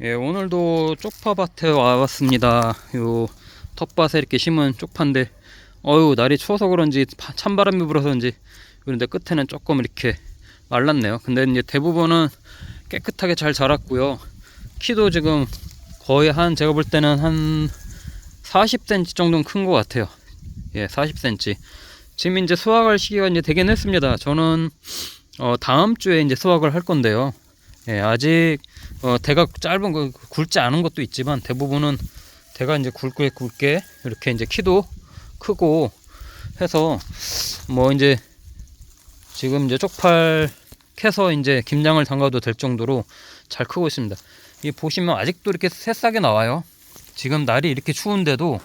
예, 오늘도 쪽파밭에 와봤습니다. 요 텃밭에 이렇게 심은 쪽파인데, 어유 날이 추워서 그런지 바- 찬바람이 불어서 그런지 그런데 끝에는 조금 이렇게 말랐네요. 근데 이제 대부분은 깨끗하게 잘 자랐고요. 키도 지금 거의 한 제가 볼 때는 한 40cm 정도는 큰 것 같아요. 예, 40cm. 지금 이제 수확할 시기가 이제 되긴 했습니다. 저는 어, 다음 주에 이제 수확을 할 건데요. 예, 아직 어, 대가 짧은 거 굵지 않은 것도 있지만 대부분은 대가 이제 굵게 굵게 이렇게 이제 키도 크고 해서 뭐 이제 지금 이제 쪽팔 캐서 이제 김장을 담가도 될 정도로 잘 크고 있습니다. 이 보시면 아직도 이렇게 새싹이 나와요. 지금 날이 이렇게 추운데도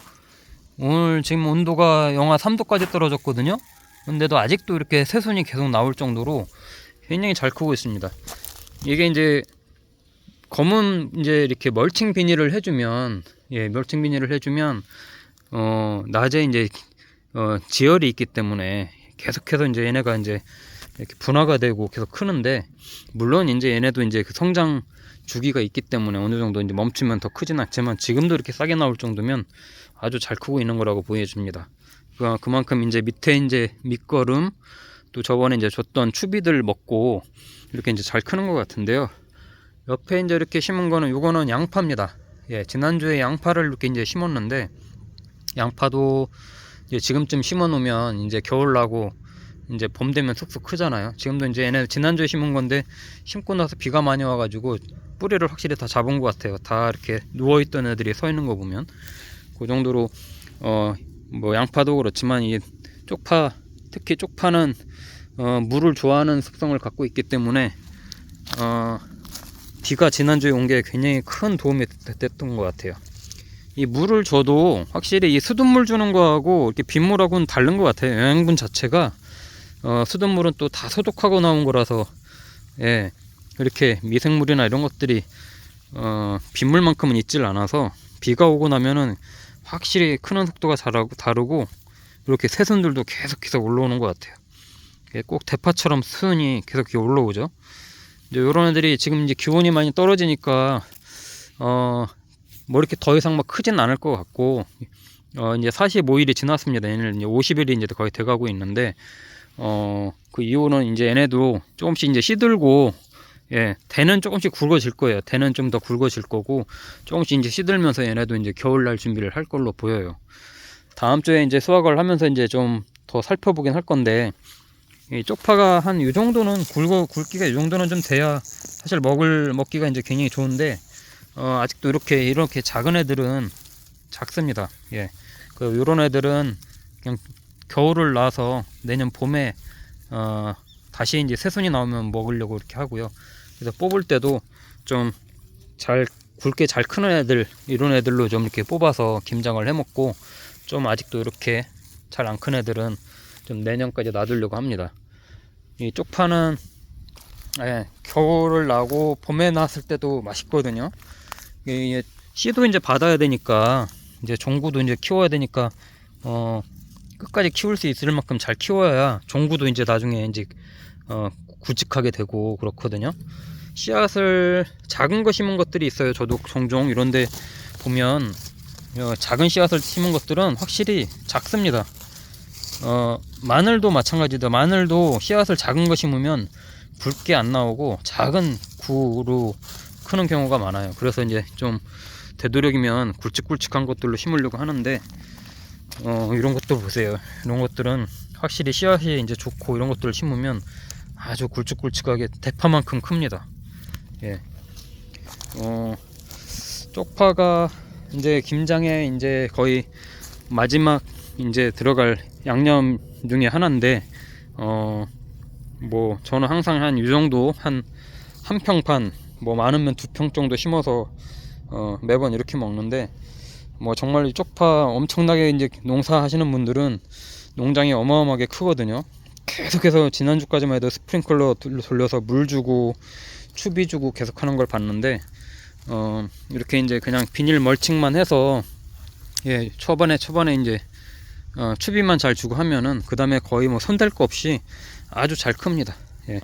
오늘 지금 온도가 영하 3도까지 떨어졌거든요. 근데도 아직도 이렇게 새순이 계속 나올 정도로 굉장히 잘 크고 있습니다. 이게 이제 검은 이제 이렇게 멀칭 비닐을 해주면 예 멀칭 비닐을 해주면 어 낮에 이제 어 지열이 있기 때문에 계속해서 이제 얘네가 이제 이렇게 분화가 되고 계속 크는데 물론 이제 얘네도 이제 그 성장 주기가 있기 때문에 어느 정도 이제 멈추면 더 크진 않지만 지금도 이렇게 싸게 나올 정도면 아주 잘 크고 있는 거라고 보여집니다. 그- 그만큼 이제 밑에 이제 밑거름 또 저번에 이제 줬던 추비들 먹고 이렇게 이제 잘 크는 것 같은데요. 옆에 이제 이렇게 심은 거는 요거는 양파입니다. 예, 지난주에 양파를 이렇게 이제 심었는데 양파도 이제 지금쯤 심어 놓으면 이제 겨울 나고 이제 봄 되면 쑥쑥 크잖아요. 지금도 이제 얘네 지난주에 심은 건데 심고 나서 비가 많이 와가지고 뿌리를 확실히 다 잡은 것 같아요. 다 이렇게 누워 있던 애들이 서 있는 거 보면 그 정도로 어 뭐 양파도 그렇지만 이 쪽파 특히 쪽파는 어 물을 좋아하는 습성을 갖고 있기 때문에 어 비가 지난주에 온 게 굉장히 큰 도움이 됐- 됐던 것 같아요. 이 물을 줘도 확실히 이 수돗물 주는 거하고 이렇게 빗물하고는 다른 것 같아요. 영양분 자체가 어, 수돗물은 또 다 소독하고 나온 거라서 예 이렇게 미생물이나 이런 것들이 어, 빗물만큼은 있질 않아서 비가 오고 나면은 확실히 크는 속도가 다르고 이렇게 새순들도 계속 계속 올라오는 것 같아요. 꼭 대파처럼 순이 계속 올라오죠. 이제 이런 애들이 지금 이제 기온이 많이 떨어지니까 어 뭐 이렇게 더 이상 막 크진 않을 것 같고 어 이제 45일이 지났습니다. 얘네는 이제 50일이 이제 거의 돼가고 있는데 어 그 이후는 이제 얘네도 조금씩 이제 시들고 예 대는 조금씩 굵어질 거예요. 대는 좀 더 굵어질 거고 조금씩 이제 시들면서 얘네도 이제 겨울날 준비를 할 걸로 보여요. 다음 주에 이제 수확을 하면서 이제 좀 더 살펴보긴 할 건데 이 쪽파가 한 이 정도는 굵어 굵기가 이 정도는 좀 돼야 사실 먹을 먹기가 이제 굉장히 좋은데 어, 아직도 이렇게 이렇게 작은 애들은 작습니다. 예, 그 이런 애들은 그냥 겨울을 나서 내년 봄에 어, 다시 이제 새순이 나오면 먹으려고 이렇게 하고요. 그래서 뽑을 때도 좀 잘 굵게 잘 크는 애들 이런 애들로 좀 이렇게 뽑아서 김장을 해 먹고 좀 아직도 이렇게 잘 안 큰 애들은 좀 내년까지 놔두려고 합니다. 이 쪽파는 예, 겨울을 나고 봄에 나왔을 때도 맛있거든요. 이게 씨도 이제 받아야 되니까 이제 종구도 이제 키워야 되니까 어 끝까지 키울 수 있을 만큼 잘 키워야 종구도 이제 나중에 이제 어 굵직하게 되고 그렇거든요. 씨앗을 작은 거 심은 것들이 있어요. 저도 종종 이런데 보면 어, 작은 씨앗을 심은 것들은 확실히 작습니다. 어 마늘도 마찬가지다. 마늘도 씨앗을 작은 거 심으면 굵게 안 나오고 작은 구로 크는 경우가 많아요. 그래서 이제 좀 되도록이면 굵직굵직한 것들로 심으려고 하는데 어 이런 것도 보세요. 이런 것들은 확실히 씨앗이 이제 좋고 이런 것들을 심으면 아주 굵직굵직하게 대파만큼 큽니다. 예. 어 쪽파가 이제 김장에 이제 거의 마지막 이제 들어갈 양념 중에 하나인데 어 뭐 저는 항상 한 이 정도 한 한평반뭐 많으면 두 평 정도 심어서 어 매번 이렇게 먹는데 뭐 정말 이 쪽파 엄청나게 이제 농사하시는 분들은 농장이 어마어마하게 크거든요. 계속해서 지난주까지만 해도 스프링클러 돌- 돌려서 물 주고 추비 주고 계속 하는 걸 봤는데 어 이렇게 이제 그냥 비닐 멀칭만 해서 예 초반에 초반에 이제 어, 추비만 잘 주고 하면은 그 다음에 거의 뭐 손댈 거 없이 아주 잘 큽니다. 예.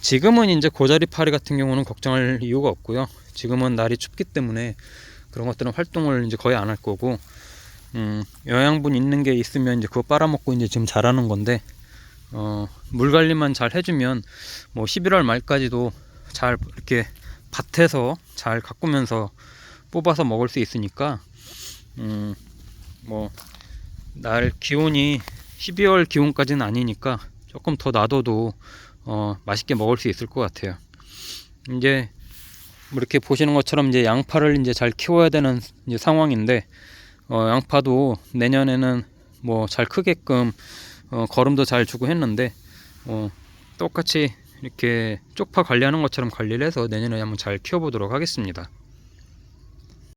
지금은 이제 고자리 파리 같은 경우는 걱정할 이유가 없고요. 지금은 날이 춥기 때문에 그런 것들은 활동을 이제 거의 안 할 거고, 음, 영양분 있는 게 있으면 이제 그거 빨아먹고 이제 지금 자라는 건데, 어, 물 관리만 잘 해주면 뭐 11월 말까지도 잘 이렇게 밭에서 잘 가꾸면서 뽑아서 먹을 수 있으니까, 음, 뭐, 날 기온이 12월 기온까지는 아니니까 조금 더 놔둬도 어, 맛있게 먹을 수 있을 것 같아요. 이제 뭐 이렇게 보시는 것처럼 이제 양파를 이제 잘 키워야 되는 이제 상황인데 어, 양파도 내년에는 뭐 잘 크게끔 어, 거름도 잘 주고 했는데 어, 똑같이 이렇게 쪽파 관리하는 것처럼 관리를 해서 내년에 한번 잘 키워보도록 하겠습니다.